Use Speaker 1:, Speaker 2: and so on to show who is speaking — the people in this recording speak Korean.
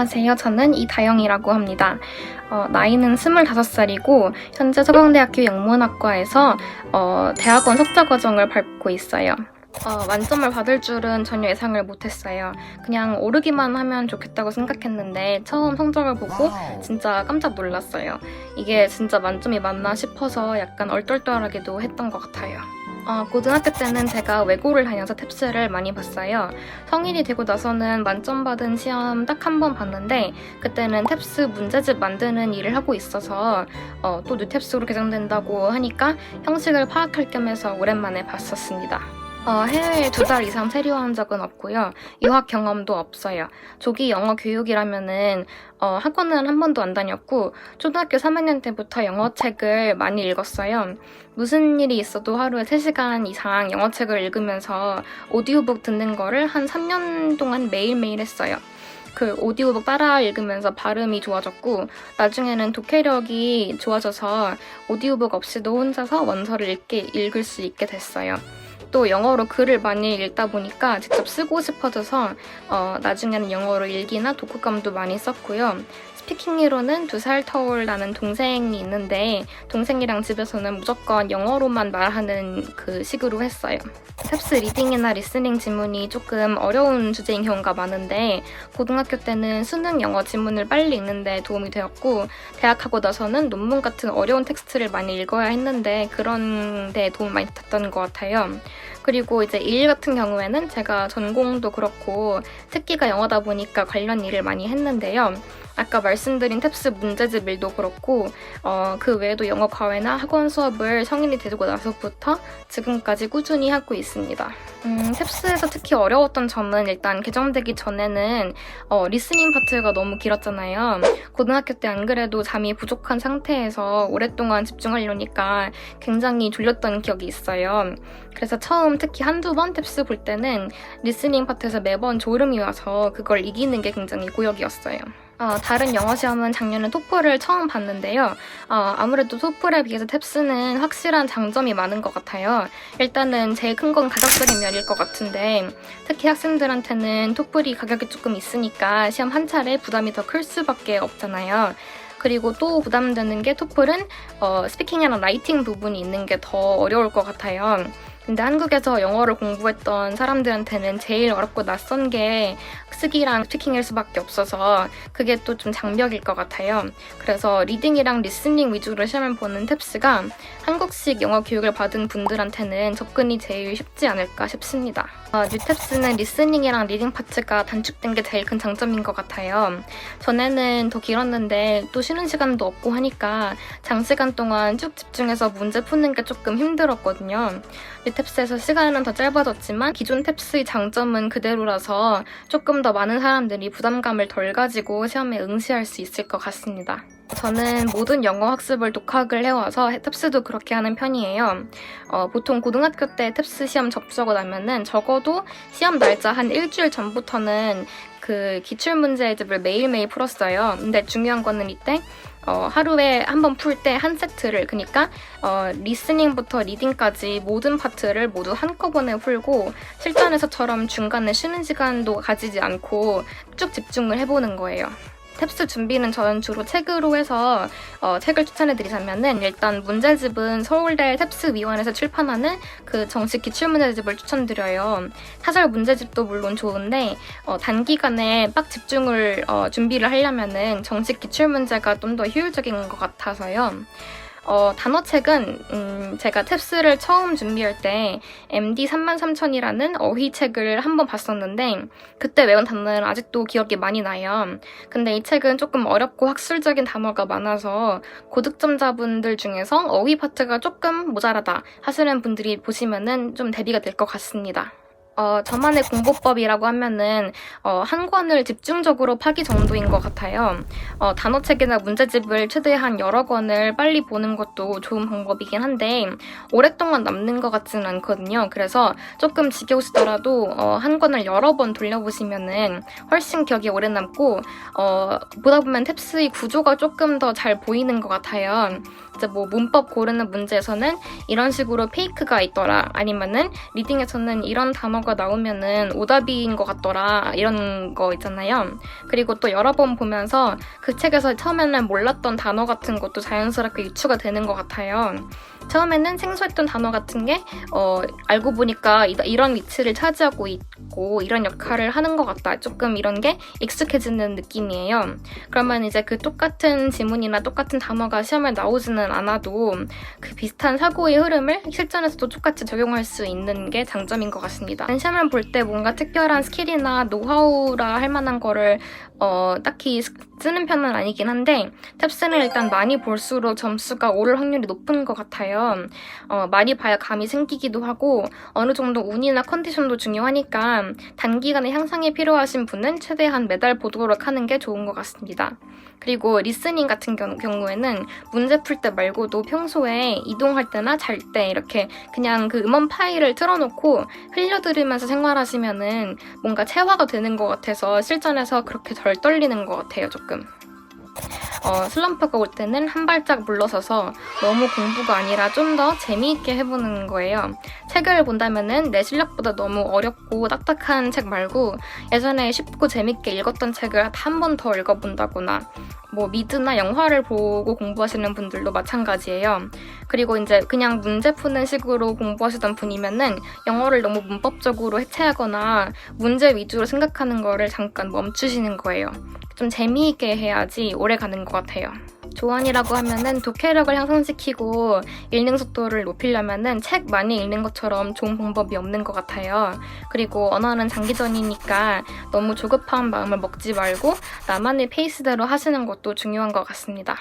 Speaker 1: 안녕하세요. 저는 이다영이라고 합니다. 어, 나이는 25살이고 현재 서강대학교 영문학과에서 어, 대학원 석자 과정을 밟고 있어요. 어, 만점을 받을 줄은 전혀 예상을 못했어요. 그냥 오르기만 하면 좋겠다고 생각했는데 처음 성적을 보고 진짜 깜짝 놀랐어요. 이게 진짜 만점이 맞나 싶어서 약간 얼떨떨하기도 했던 것 같아요. 어, 고등학교 때는 제가 외고를 다녀서 탭스를 많이 봤어요. 성인이 되고 나서는 만점 받은 시험 딱 한 번 봤는데 그때는 탭스 문제집 만드는 일을 하고 있어서 어, 또 뉴탭스로 개정된다고 하니까 형식을 파악할 겸해서 오랜만에 봤었습니다. 어, 해외에 두 달 이상 체류한 적은 없고요. 유학 경험도 없어요. 조기 영어 교육이라면은 어, 학원은 한 번도 안 다녔고 초등학교 3학년 때부터 영어 책을 많이 읽었어요. 무슨 일이 있어도 하루에 3시간 이상 영어 책을 읽으면서 오디오북 듣는 거를 한 3년 동안 매일매일 했어요. 그 오디오북 따라 읽으면서 발음이 좋아졌고 나중에는 독해력이 좋아져서 오디오북 없이도 혼자서 원서를 읽게, 읽을 수 있게 됐어요. 또 영어로 글을 많이 읽다 보니까 직접 쓰고 싶어져서 어, 나중에는 영어로 일기나 독후감도 많이 썼고요. 스피킹으로는 두 살 터울 나는 동생이 있는데 동생이랑 집에서는 무조건 영어로만 말하는 그 식으로 했어요. 탭스 리딩이나 리스닝 지문이 조금 어려운 주제인 경우가 많은데 고등학교 때는 수능 영어 지문을 빨리 읽는데 도움이 되었고 대학하고 나서는 논문 같은 어려운 텍스트를 많이 읽어야 했는데 그런 데 도움 많이 됐던 것 같아요. 그리고 이제 일 같은 경우에는 제가 전공도 그렇고 특기가 영어다 보니까 관련 일을 많이 했는데요. 아까 말씀드린 탭스 문제집 일도 그렇고 어, 그 외에도 영어 과외나 학원 수업을 성인이 되고 나서부터 지금까지 꾸준히 하고 있습니다. 음, 탭스에서 특히 어려웠던 점은 일단 개정되기 전에는 어, 리스닝 파트가 너무 길었잖아요. 고등학교 때 안 그래도 잠이 부족한 상태에서 오랫동안 집중하려니까 굉장히 졸렸던 기억이 있어요. 그래서 처음 특히 한두 번 탭스 볼 때는 리스닝 파트에서 매번 졸음이 와서 그걸 이기는 게 굉장히 고역이었어요. 어, 다른 영어 시험은 작년에 토플을 처음 봤는데요. 어, 아무래도 토플에 비해서 탭스는 확실한 장점이 많은 것 같아요. 일단은 제일 큰 건 가격적인 면일 것 같은데 특히 학생들한테는 토플이 가격이 조금 있으니까 시험 한 차례 부담이 더 클 수밖에 없잖아요. 그리고 또 부담되는 게 토플은 어, 스피킹이나 라이팅 부분이 있는 게 더 어려울 것 같아요. 근데 한국에서 영어를 공부했던 사람들한테는 제일 어렵고 낯선 게 쓰기랑 스피킹일 수밖에 없어서 그게 또 좀 장벽일 것 같아요. 그래서 리딩이랑 리스닝 위주로 시험을 보는 탭스가 한국식 영어 교육을 받은 분들한테는 접근이 제일 쉽지 않을까 싶습니다. 어, 뉴탭스는 리스닝이랑 리딩 파트가 단축된 게 제일 큰 장점인 것 같아요. 전에는 더 길었는데 또 쉬는 시간도 없고 하니까 장시간 동안 쭉 집중해서 문제 푸는 게 조금 힘들었거든요. 뉴탭스에서 시간은 더 짧아졌지만 기존 탭스의 장점은 그대로라서 조금 더 많은 사람들이 부담감을 덜 가지고 시험에 응시할 수 있을 것 같습니다. 저는 모든 영어 학습을 독학을 해와서 탭스도 그렇게 하는 편이에요. 어, 보통 고등학교 때 탭스 시험 접수하고 나면은 적어도 시험 날짜 한 일주일 전부터는 그 기출문제집을 매일매일 풀었어요. 근데 중요한 거는 이때 어, 하루에 한 번 풀 때 한 세트를 그러니까 어, 리스닝부터 리딩까지 모든 파트를 모두 한꺼번에 풀고 실전에서처럼 중간에 쉬는 시간도 가지지 않고 쭉 집중을 해보는 거예요. 탭스 준비는 저는 주로 책으로 해서 어, 책을 추천해드리자면은 일단 문제집은 서울대 탭스 위원회에서 출판하는 그 정식 기출문제집을 추천드려요. 사설 문제집도 물론 좋은데 어, 단기간에 빡 집중을 어, 준비를 하려면은 정식 기출문제가 좀 더 효율적인 것 같아서요. 어, 단어책은 음, 제가 탭스를 처음 준비할 때 MD 33,000이라는 어휘 책을 한번 봤었는데 그때 외운 단어는 아직도 기억이 많이 나요. 근데 이 책은 조금 어렵고 학술적인 단어가 많아서 고득점자분들 중에서 어휘 파트가 조금 모자라다 하시는 분들이 보시면은 좀 대비가 될 것 같습니다. 어, 저만의 공부법이라고 하면은 어, 한 권을 집중적으로 파기 정도인 것 같아요. 어, 단어책이나 문제집을 최대한 여러 권을 빨리 보는 것도 좋은 방법이긴 한데 오랫동안 남는 것 같지는 않거든요. 그래서 조금 지겨우시더라도 어, 한 권을 여러 번 돌려보시면은 훨씬 기억이 오래 남고 어, 보다 보면 탭스의 구조가 조금 더 잘 보이는 것 같아요. 이제 뭐 문법 고르는 문제에서는 이런 식으로 페이크가 있더라. 아니면은 리딩에서는 이런 단어가 나오면은 오답인 것 같더라. 이런 거 있잖아요. 그리고 또 여러 번 보면서 그 책에서 처음에는 몰랐던 단어 같은 것도 자연스럽게 유추가 되는 것 같아요. 처음에는 생소했던 단어 같은 게 어, 알고 보니까 이- 이런 위치를 차지하고 있 고 이런 역할을 하는 것 같다. 조금 이런 게 익숙해지는 느낌이에요. 그러면 이제 그 똑같은 지문이나 똑같은 단어가 시험에 나오지는 않아도 그 비슷한 사고의 흐름을 실전에서도 똑같이 적용할 수 있는 게 장점인 것 같습니다. 시험을 볼 때 뭔가 특별한 스킬이나 노하우라 할 만한 거를 어, 딱히 쓰- 쓰는 편은 아니긴 한데 탭스는 일단 많이 볼수록 점수가 오를 확률이 높은 것 같아요. 어, 많이 봐야 감이 생기기도 하고 어느 정도 운이나 컨디션도 중요하니까 단기간에 향상이 필요하신 분은 최대한 매달 보도록 하는 게 좋은 것 같습니다. 그리고 리스닝 같은 경우, 경우에는 문제 풀 때 말고도 평소에 이동할 때나 잘 때 이렇게 그냥 그 음원 파일을 틀어놓고 흘려들으면서 생활하시면은 뭔가 체화가 되는 것 같아서 실전에서 그렇게 덜 떨리는 것 같아요, 조금. 어, 슬럼프가 올 때는 한 발짝 물러서서 너무 공부가 아니라 좀 더 재미있게 해보는 거예요. 책을 본다면은 내 실력보다 너무 어렵고 딱딱한 책 말고 예전에 쉽고 재밌게 읽었던 책을 한 번 더 읽어본다거나 뭐 미드나 영화를 보고 공부하시는 분들도 마찬가지예요. 그리고 이제 그냥 문제 푸는 식으로 공부하시던 분이면은 영어를 너무 문법적으로 해체하거나 문제 위주로 생각하는 거를 잠깐 멈추시는 거예요. 좀 재미있게 해야지 오래 가는 것 같아요. 조언이라고 하면은 독해력을 향상시키고 읽는 속도를 높이려면은 책 많이 읽는 것처럼 좋은 방법이 없는 것 같아요. 그리고 언어는 장기전이니까 너무 조급한 마음을 먹지 말고 나만의 페이스대로 하시는 것도 중요한 것 같습니다.